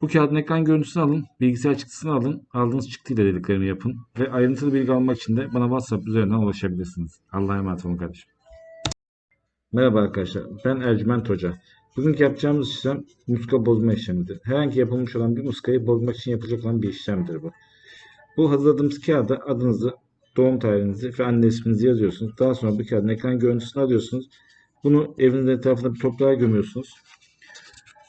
Bu kağıdın ekran görüntüsünü alın, bilgisayar çıktısını alın, aldığınız çıktıyla dediklerimi yapın ve ayrıntılı bilgi almak için de bana WhatsApp üzerinden ulaşabilirsiniz. Allah'a emanet olun kardeşim. Merhaba arkadaşlar, ben Ercüment Hoca. Bugünkü yapacağımız işlem muska bozma işlemidir. Herhangi yapılmış olan bir muskayı bozmak için yapılacak olan bir işlemdir bu. Bu hazırladığımız kağıda adınızı, doğum tarihinizi ve anne isminizi yazıyorsunuz. Daha sonra bu kağıdın ekran görüntüsünü alıyorsunuz. Bunu evinizin etrafında bir toprağa gömüyorsunuz.